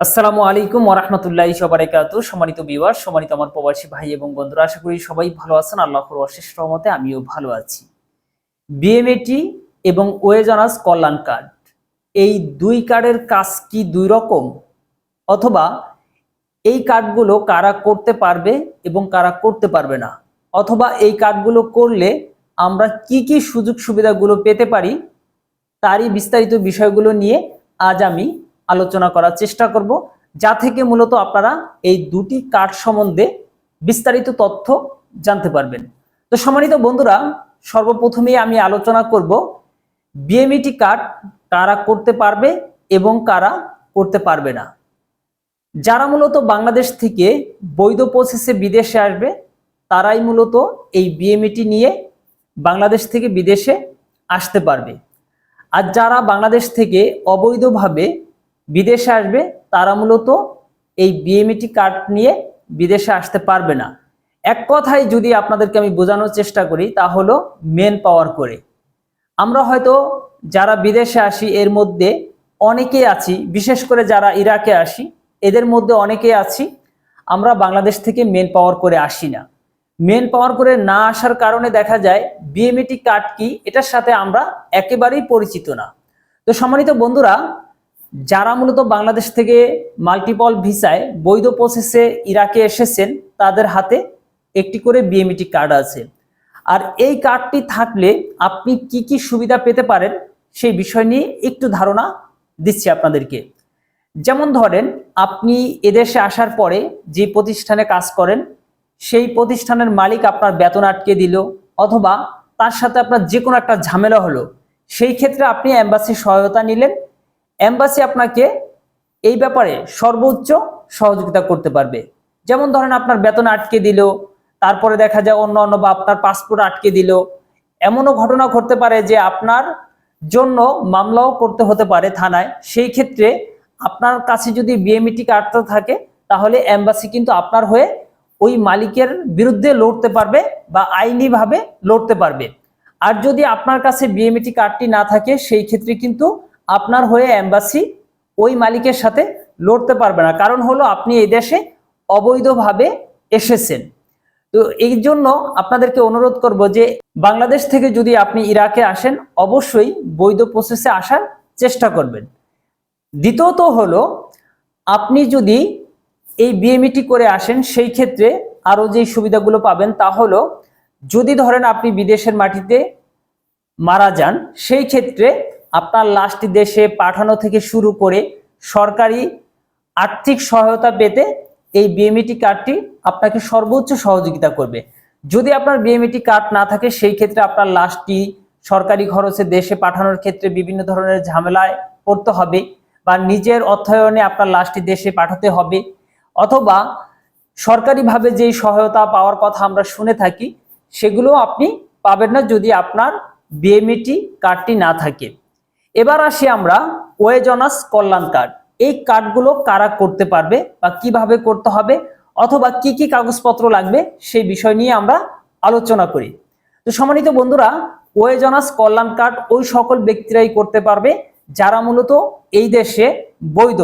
আসসালামু আলাইকুম ওরহমতুল্লাহ সবারিকাত সম্মানিত বিবার সম্মানিত আমার প্রবাসী ভাই এবং বন্ধুরা, আশা করি সবাই ভালো আছেন। আল্লাহর অশেষ রহমতে আমিও ভালো আছি। বিএমএটি এবং ওয়েজনাস কল্যাণ কার্ড এই দুই কার্ডের কাজ কি দুই রকম? অথবা এই কার্ডগুলো কারা করতে পারবে এবং কারা করতে পারবে না? অথবা এই কার্ডগুলো করলে আমরা কি কি সুযোগ সুবিধাগুলো পেতে পারি? তারই বিস্তারিত বিষয়গুলো নিয়ে আজ আমি আলোচনা করার চেষ্টা করব, যা থেকে মূলত আপনারা এই দুটি কার্ড সম্বন্ধে বিস্তারিত তথ্য জানতে পারবেন। তো সম্মানিত বন্ধুরা, সর্বপ্রথমেই আমি আলোচনা করব, বিএমইটি কার্ড কারা করতে পারবে এবং কারা করতে পারবে না। যারা মূলত বাংলাদেশ থেকে বৈধ প্রসেসে বিদেশে আসবে, তারাই মূলত এই বিএমইটি নিয়ে বাংলাদেশ থেকে বিদেশে আসতে পারবে। আর যারা বাংলাদেশ থেকে অবৈধভাবে বিদেশে আসবে, তারা মূলত এই বিএমইটি কার্ড নিয়ে বিদেশে আসতে পারবে না। এক কথায় যদি আপনাদেরকে আমি বোঝানোর চেষ্টা করি, তা হলো মেন পাওয়ার করে। আমরা হয়তো যারা বিদেশে আসি, এর মধ্যে অনেকে আছি, বিশেষ করে যারা ইরাকে আসি, এদের মধ্যে অনেকে আছি, আমরা বাংলাদেশ থেকে মেন পাওয়ার করে আসি না। মেন পাওয়ার করে না আসার কারণে দেখা যায় বিএমইটি কার্ড কি, এটার সাথে আমরা একেবারেই পরিচিত না। তো সম্মানিত বন্ধুরা যারা মূলত বাংলাদেশ থেকে মাল্টিপল ভিসায় বৈধ প্রসেসে ইরাকে এসেছেন, তাদের হাতে একটি করে বিএমইটি কার্ড আছে। আর এই কার্ডটি থাকলে আপনি কি কি সুবিধা পেতে পারেন, সেই বিষয় নিয়ে একটু ধারণা দিচ্ছি আপনাদেরকে। যেমন ধরেন, আপনি এদেশে আসার পরে যে প্রতিষ্ঠানে কাজ করেন, সেই প্রতিষ্ঠানের মালিক আপনার বেতন আটকে দিল, অথবা তার সাথে আপনার যে কোনো একটা ঝামেলা হলো, সেই ক্ষেত্রে আপনি অ্যাম্বাসির সহায়তা নিলেন অ্যাম্বাসি আপনাকে এই ব্যাপারে সর্বোচ্চ সহযোগিতা করতে পারবে। যেমন ধরেন আপনার বেতন আটকে দিল, তারপরে দেখা যায় অন্য অন্য বা আপনার পাসপোর্ট আটকে দিল। এমনও ঘটনা ঘটতে পারে যে আপনার জন্য মামলাও করতে হতে পারে থানায়। সেই ক্ষেত্রে আপনার কাছে যদি বিএমইটি কার্ডটা থাকে, তাহলে অ্যাম্বাসি কিন্তু আপনার হয়ে ওই মালিকের বিরুদ্ধে লড়তে পারবে বা আইনিভাবে লড়তে পারবে। আর যদি আপনার কাছে বিএমইটি কার্ডটি না থাকে, সেই ক্ষেত্রে কিন্তু আপনার হয়ে অ্যাম্বাসি ওই মালিকের সাথে লড়তে পারবে না। কারণ হলো আপনি এই দেশে অবৈধভাবে এসেছেন। তো এই জন্য আপনাদেরকে অনুরোধ করব যে বাংলাদেশ থেকে যদি আপনি ইরাকে আসেন, অবশ্যই বৈধ প্রসেসে আসার চেষ্টা করবেন। দ্বিতীয়ত হলো, আপনি যদি এই বিএমইটি করে আসেন, সেই ক্ষেত্রে আরও যেই সুবিধাগুলো পাবেন তা হলো, যদি ধরেন আপনি বিদেশের মাটিতে মারা যান, সেই ক্ষেত্রে আপনার লাশটি দেশে পাঠানো থেকে শুরু করে সরকারি আর্থিক সহায়তা পেতে এই বিএমইটি কার্ডটি আপনাকে সর্বোচ্চ সহযোগিতা করবে। যদি আপনার বিএমইটি কার্ড না থাকে, সেই ক্ষেত্রে আপনার লাশটি সরকারি খরচে দেশে পাঠানোর ক্ষেত্রে বিভিন্ন ধরনের ঝামেলায় পড়তে হবে বা নিজের অর্থায়নে আপনার লাশটি দেশে পাঠাতে হবে অথবা সরকারিভাবে যেই সহায়তা পাওয়ার কথা আমরা শুনে থাকি সেগুলো আপনি পাবেন না যদি আপনার বিএমইটি কার্ডটি না থাকে। এবার আসি আমরা ওয়েজনাস কল্যাণ কার্ড। এই কার্ডগুলো কারা করতে পারবে বা কীভাবে করতে হবে অথবা কি কি কাগজপত্র লাগবে সেই বিষয় নিয়ে আমরা আলোচনা করি। তো সম্মানিত বন্ধুরা, ওয়েজনাস কল্যাণ কার্ড ওই সকল ব্যক্তিরাই করতে পারবে যারা মূলত এই দেশে বৈধ।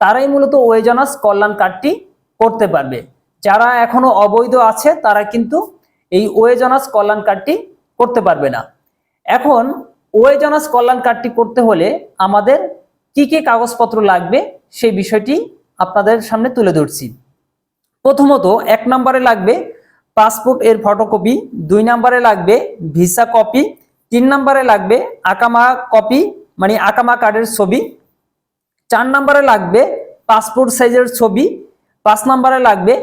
তারাই মূলত ওয়েজনাস কল্যাণ কার্ডটি করতে পারবে। যারা এখনও অবৈধ আছে তারা কিন্তু এই ওয়েজনাস কল্যাণ কার্ডটি করতে পারবে না। এখন ওয়েজনাস কল্যাণ কার্ডটি করতে হলে আমাদের কি কি কাগজপত্র লাগবে সেই বিষয়টি আপনাদের সামনে তুলে ধরছি। প্রথমত, এক নম্বরে লাগবে পাসপোর্ট এর ফটোকপি, দুই নম্বরে লাগবে ভিসা কপি, তিন নম্বরে লাগবে আকামা কপি মানে আকামা কার্ডের ছবি, চার নম্বরে লাগবে পাসপোর্ট সাইজের ছবি, পাঁচ নম্বরে লাগবে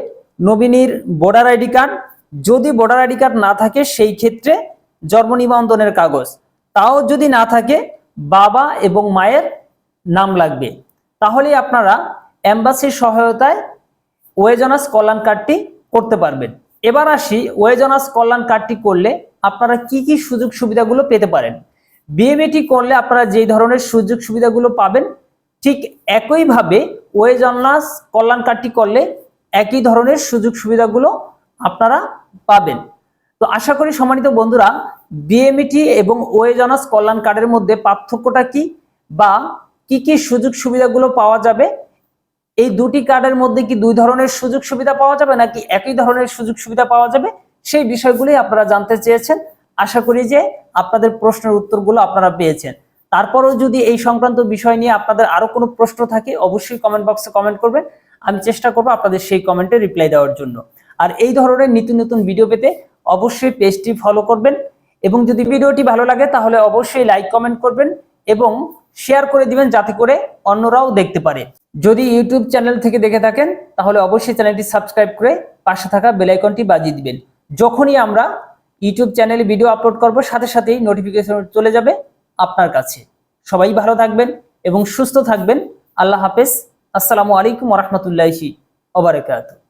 নবীনীর ভোটার আইডি কার্ড। যদি ভোটার আইডি কার্ড না থাকে, সেই ক্ষেত্রে জন্ম নিবন্ধনের কাগজ। তাও যদি না থাকে, বাবা এবং মায়ের নাম লাগবে। তাহলে আপনারা অ্যাম্বাসির সহায়তায় ওয়েজনাস কল্যাণ কার্ডটি করতে পারবেন। এবার আসি, ওয়েজনাস কল্যাণ কার্ডটি করলে আপনারা কি কি সুযোগ সুবিধাগুলো পেতে পারেন? বিএমএটি করলে আপনারা যেই ধরনের সুযোগ সুবিধাগুলো পাবেন, ঠিক একইভাবে ওয়েজনাস কল্যাণ কার্ডটি করলে একই ধরনের সুযোগ সুবিধাগুলো আপনারা পাবেন। তো আশা করি সম্মানিত বন্ধুরা বিএমইটি এবং ওয়েজনাস কল্যাণ কার্ডের মধ্যে পার্থক্যটা কি বা কি কি সুযোগ সুবিধাগুলো পাওয়া যাবে? এই দুটি কার্ডের মধ্যে কি দুই ধরনের সুযোগ সুবিধা পাওয়া যাবে নাকি একই ধরনের সুযোগ সুবিধা পাওয়া যাবে? সেই বিষয়গুলি আপনারা জানতে চেয়েছেন। আশা করি যে আপনাদের প্রশ্নের উত্তরগুলো আপনারা পেয়েছেন। তারপরেও যদি এই সংক্রান্ত বিষয় নিয়ে আপনাদের আরও কোনো প্রশ্ন থাকে, অবশ্যই কমেন্ট বক্সে কমেন্ট করবেন। আমি চেষ্টা করব আপনাদের সেই কমেন্টে রিপ্লাই দেওয়ার জন্য। আর এই ধরনের নিত্য নতুন ভিডিও পেতে অবশ্যই পেজটি ফলো করবেন এবং যদি ভিডিওটি ভালো লাগে তাহলে অবশ্যই লাইক কমেন্ট করবেন এবং শেয়ার করে দিবেন যাতে করে অন্যরাও দেখতে পারে। যদি ইউটিউব চ্যানেল থেকে দেখে থাকেন, তাহলে অবশ্যই চ্যানেলটি সাবস্ক্রাইব করে পাশে থাকা বেল আইকনটি বাজিয়ে দিবেন। যখনই আমরা ইউটিউব চ্যানেলে ভিডিও আপলোড করব, সাথে সাথেই নোটিফিকেশন চলে যাবে আপনার কাছে। সবাই ভালো থাকবেন এবং সুস্থ থাকবেন। আল্লাহ হাফেজ। আসসালামু আলাইকুম রহমতুল্লাহি ওবরাকাতুহ